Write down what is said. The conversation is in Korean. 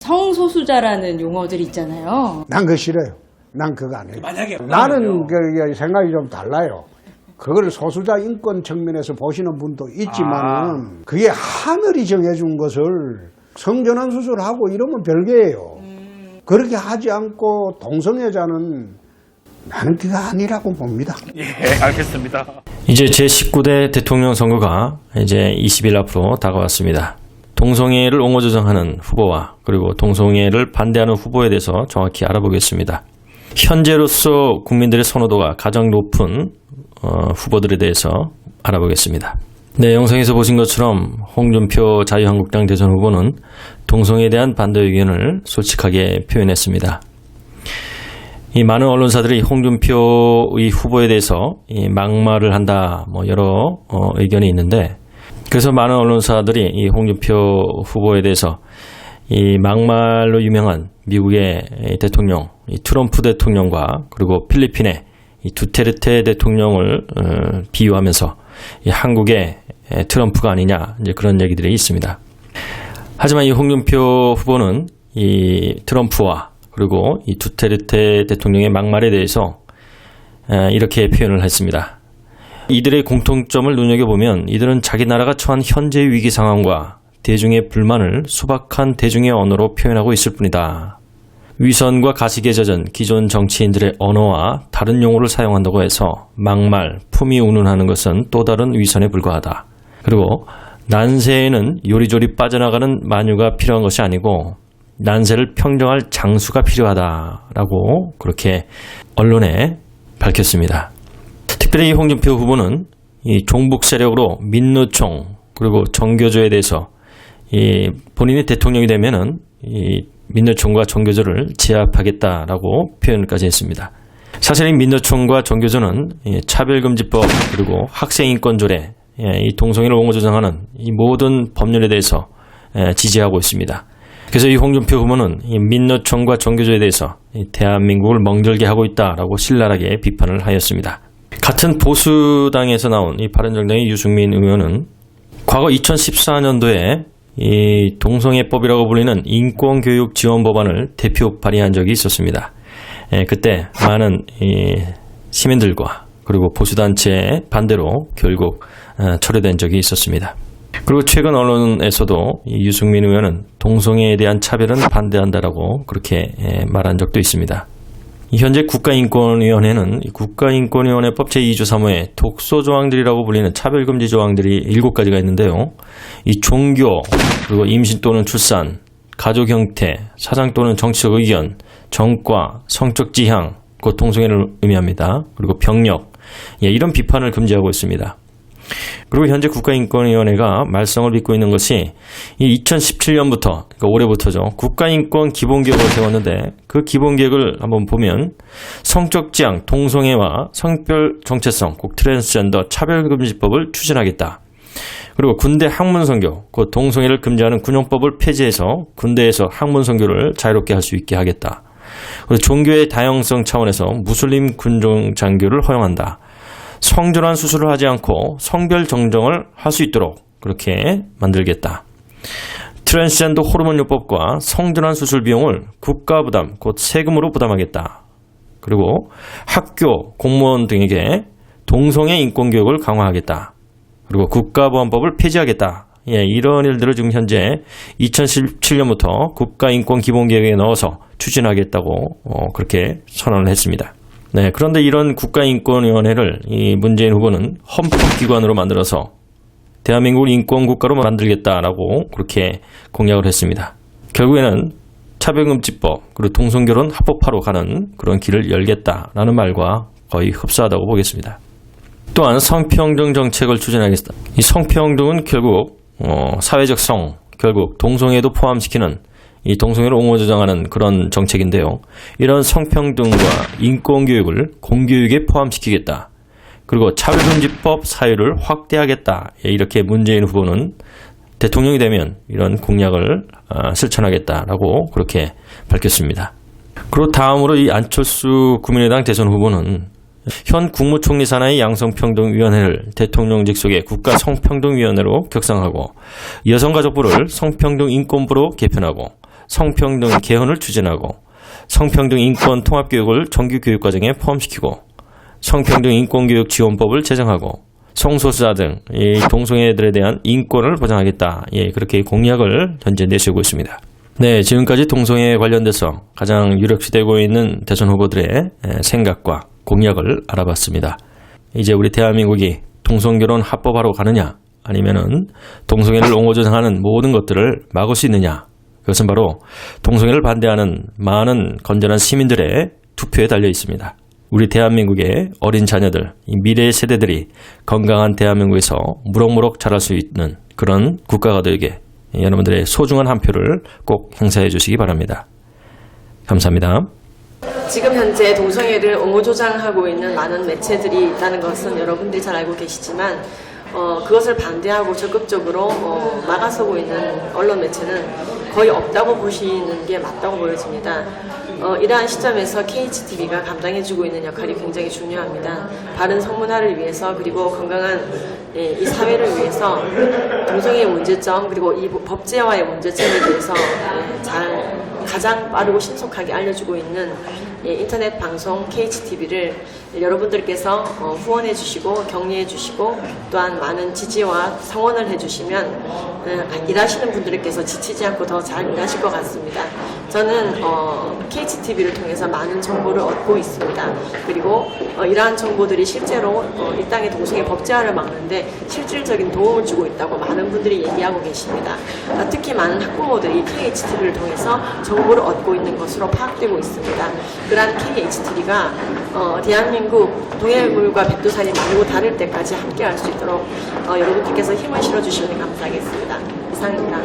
성소수자라는 용어들 있잖아요. 난 그거 싫어요. 난 그거 안 해요. 만약에 나는 그 생각이 좀 달라요. 그걸 소수자 인권 측면에서 보시는 분도 있지만은 그게 하늘이 정해준 것을 성전환 수술하고 이러면 별개예요. 그렇게 하지 않고 동성애자는 나는 그거 아니라고 봅니다. 예, 알겠습니다. 이제 제19대 대통령 선거가 이제 20일 앞으로 다가왔습니다. 동성애를 옹호조정하는 후보와 그리고 동성애를 반대하는 후보에 대해서 정확히 알아보겠습니다. 현재로서 국민들의 선호도가 가장 높은 어, 후보들에 대해서 알아보겠습니다. 네, 영상에서 보신 것처럼 홍준표 자유한국당 대선 후보는 동성애에 대한 반대 의견을 솔직하게 표현했습니다. 이 많은 언론사들이 홍준표의 후보에 대해서 이 막말을 한다, 뭐 여러 어, 의견이 있는데, 그래서 많은 언론사들이 이 홍준표 후보에 대해서 이 막말로 유명한 미국의 이 대통령, 이 트럼프 대통령과 그리고 필리핀의 이 두테르테 대통령을 어, 비유하면서 이 한국의 에, 트럼프가 아니냐 이제 그런 얘기들이 있습니다. 하지만 이 홍준표 후보는 이 트럼프와 그리고 이 두테르테 대통령의 막말에 대해서 에, 이렇게 표현을 했습니다. 이들의 공통점을 눈여겨보면 이들은 자기 나라가 처한 현재 위기 상황과 대중의 불만을 소박한 대중의 언어로 표현하고 있을 뿐이다. 위선과 가식에 젖은 기존 정치인들의 언어와 다른 용어를 사용한다고 해서 막말, 품위 운운하는 것은 또 다른 위선에 불과하다. 그리고 난세에는 요리조리 빠져나가는 마녀가 필요한 것이 아니고 난세를 평정할 장수가 필요하다라고 그렇게 언론에 밝혔습니다. 특별히 이 홍준표 후보는 이 종북 세력으로 민노총 그리고 정교조에 대해서 이 본인이 대통령이 되면은 이 민노총과 정교조를 제압하겠다라고 표현까지 했습니다. 사실 이 민노총과 정교조는 이 차별금지법 그리고 학생인권조례 예, 이 동성애를 옹호조정하는 이 모든 법률에 대해서 예, 지지하고 있습니다. 그래서 이 홍준표 후보는 이 민노총과 정교조에 대해서 이 대한민국을 멍들게 하고 있다라고 신랄하게 비판을 하였습니다. 같은 보수당에서 나온 이 바른정당의 유승민 의원은 과거 2014년도에 이 동성애법이라고 불리는 인권교육 지원 법안을 대표 발의한 적이 있었습니다. 예, 그때 많은 이 시민들과 그리고 보수단체의 반대로 결국 어, 철회된 적이 있었습니다. 그리고 최근 언론에서도 이 유승민 의원은 동성애에 대한 차별은 반대한다라고 그렇게 예, 말한 적도 있습니다. 이 현재 국가인권위원회는 이 국가인권위원회법 제2조 3호에 독소 조항들이라고 불리는 차별금지 조항들이 7가지가 있는데요. 이 종교, 그리고 임신 또는 출산, 가족 형태, 사상 또는 정치적 의견, 정과, 성적 지향, 곧 동성애를 의미합니다. 그리고 병력, 예, 이런 비판을 금지하고 있습니다. 그리고 현재 국가인권위원회가 말썽을 빚고 있는 것이 이 2017년부터 그러니까 올해부터죠 국가인권 기본계획을 세웠는데 그 기본계획을 한번 보면 성적 지향, 동성애와 성별 정체성, 꼭 트랜스젠더 차별금지법을 추진하겠다. 그리고 군대 학문 선교, 곧 동성애를 금지하는 군용법을 폐지해서 군대에서 학문 선교를 자유롭게 할 수 있게 하겠다. 그리고 종교의 다양성 차원에서 무슬림 군종 장교를 허용한다. 성전환 수술을 하지 않고 성별 정정을 할 수 있도록 그렇게 만들겠다. 트랜스젠더 호르몬 요법과 성전환 수술 비용을 국가 부담, 곧 세금으로 부담하겠다. 그리고 학교, 공무원 등에게 동성애 인권 교육을 강화하겠다. 그리고 국가보안법을 폐지하겠다. 예, 이런 일들을 지금 현재 2017년부터 국가인권기본계획에 넣어서 추진하겠다고 어, 그렇게 선언을 했습니다. 네, 그런데 이런 국가인권위원회를 이 문재인 후보는 헌법기관으로 만들어서 대한민국을 인권국가로 만들겠다라고 그렇게 공약을 했습니다. 결국에는 차별금지법 그리고 동성결혼 합법화로 가는 그런 길을 열겠다라는 말과 거의 흡사하다고 보겠습니다. 또한 성평등 정책을 추진하겠다. 이 성평등은 결국 어, 사회적 성, 결국 동성애도 포함시키는 이 동성애를 옹호조정하는 그런 정책인데요. 이런 성평등과 인권교육을 공교육에 포함시키겠다. 그리고 차별금지법 사유를 확대하겠다. 예, 이렇게 문재인 후보는 대통령이 되면 이런 공약을 아, 실천하겠다라고 그렇게 밝혔습니다. 그리고 다음으로 이 안철수 국민의당 대선 후보는 현 국무총리 산하의 양성평등위원회를 대통령직 속의 국가성평등위원회로 격상하고 여성가족부를 성평등인권부로 개편하고 성평등 개헌을 추진하고 성평등 인권 통합교육을 정규 교육과정에 포함시키고 성평등 인권교육 지원법을 제정하고 성소수자 등이 동성애들에 대한 인권을 보장하겠다. 예, 그렇게 공약을 현재 내세우고 있습니다. 네, 지금까지 동성애에 관련돼서 가장 유력시되고 있는 대선 후보들의 에, 생각과 공약을 알아봤습니다. 이제 우리 대한민국이 동성결혼 합법화로 가느냐, 아니면은 동성애를 옹호조장하는 모든 것들을 막을 수 있느냐, 그것은 바로 동성애를 반대하는 많은 건전한 시민들의 투표에 달려 있습니다. 우리 대한민국의 어린 자녀들, 이 미래의 세대들이 건강한 대한민국에서 무럭무럭 자랄 수 있는 그런 국가가 되게 여러분들의 소중한 한 표를 꼭 행사해 주시기 바랍니다. 감사합니다. 지금 현재 동성애를 옹호조장하고 있는 많은 매체들이 있다는 것은 여러분들이 잘 알고 계시지만 어, 그것을 반대하고 적극적으로 어, 막아서고 있는 언론 매체는 거의 없다고 보시는 게 맞다고 보여집니다. 어, 이러한 시점에서 KHTV가 감당해주고 있는 역할이 굉장히 중요합니다. 바른 성문화를 위해서 그리고 건강한 예, 이 사회를 위해서 동성애의 문제점 그리고 이 법제화의 문제점에 대해서 예, 잘 가장 빠르고 신속하게 알려주고 있는 예, 인터넷 방송 KHTV를 여러분들께서 어, 후원해 주시고 격려해 주시고 또한 많은 지지와 성원을 해 주시면 어, 일하시는 분들께서 지치지 않고 더 잘 일하실 것 같습니다. 저는 어, KHTV를 통해서 많은 정보를 얻고 있습니다. 그리고 어, 이러한 정보들이 실제로 어, 이 땅의 동성애 법제화를 막는데 실질적인 도움을 주고 있다고 많은 분들이 얘기하고 계십니다. 어, 특히 많은 학부모들이 KHTV를 통해서 정 보복을 얻고 있는 것으로 파악되고 있습니다. 그러한 KHTD가 어, 대한민국 동해물과 백두산이 마르고 다를 때까지 함께할 수 있도록 어, 여러분들께서 힘을 실어주시면 감사하겠습니다. 이상입니다.